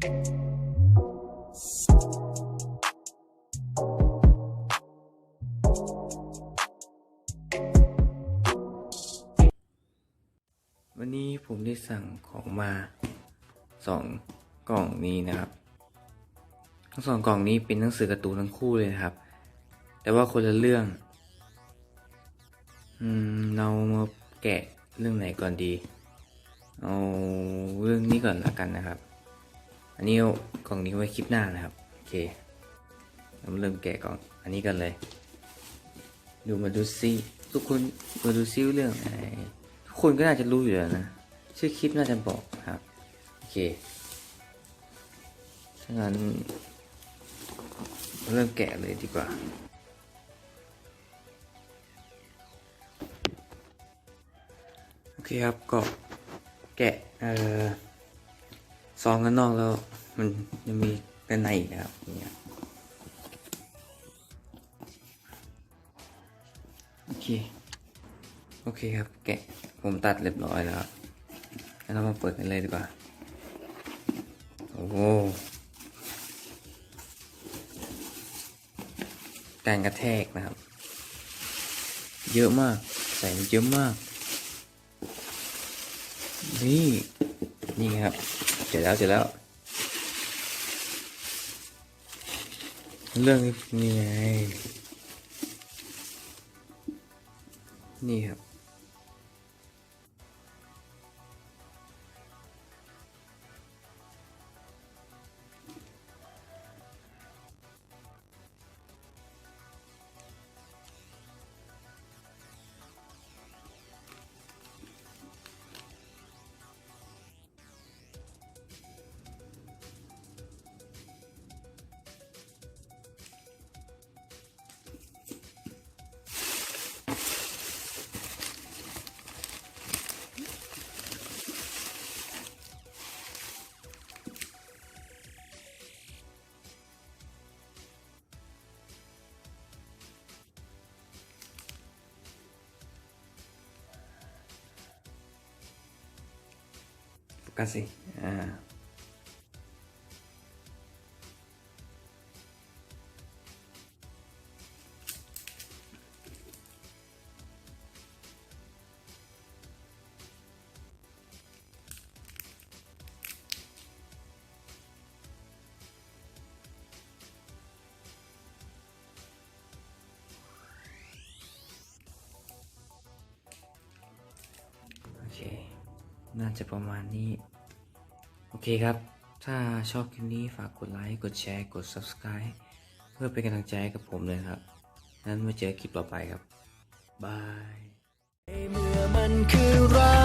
วันนี้ผมได้สั่งของมาสองกล่องนี้นะครับทั้งสองกล่องนี้เป็นหนังสือการ์ตูนทั้งคู่เลยครับ แต่ว่าคนละเรื่อง อืม เรามาแกะเรื่องไหนก่อนดี เอาเรื่องนี้ก่อนละกันนะครับ อันนี้เอากล่องนี้ไว้คลิปหน้านะครับ โอเคเราเริ่มแกะกล่องอันนี้กันเลย ดูมาดูซิทุกคนมาดูซิวเรื่องอะไรทุกคนก็น่าจะรู้อยู่แล้วนะ ชื่อคลิปน่าจะบอกครับ โอเคถ้างั้นเริ่มแกะเลยดีกว่าโอเคครับก็แกะเอ่อ ซองกันนอกแล้วมันยังมีด้านในอีกนะครับอย่างเงี้ยโอเค โอเคครับ แกะ ผมตัดเรียบร้อยแล้วครับแล้วเรามาเปิดกันเลยดีกว่า โอ้โหการกระแทกนะครับ เยอะมาก ใส่มาเยอะมาก นี่ นี่ครับ เสร็จแล้วเสร็จแล้ว เรื่องนี้ไงนี่ครับ โฟ น่าจะประมาณนี้ โอเคครับ ถ้าชอบคลิปนี้ฝากกดไลค์ กดแชร์ กด Subscribe เพื่อเป็นกำลังใจให้กับผมเลยครับ นั้นมาเจอคลิปต่อไปครับ บายเมื่อมันคือรั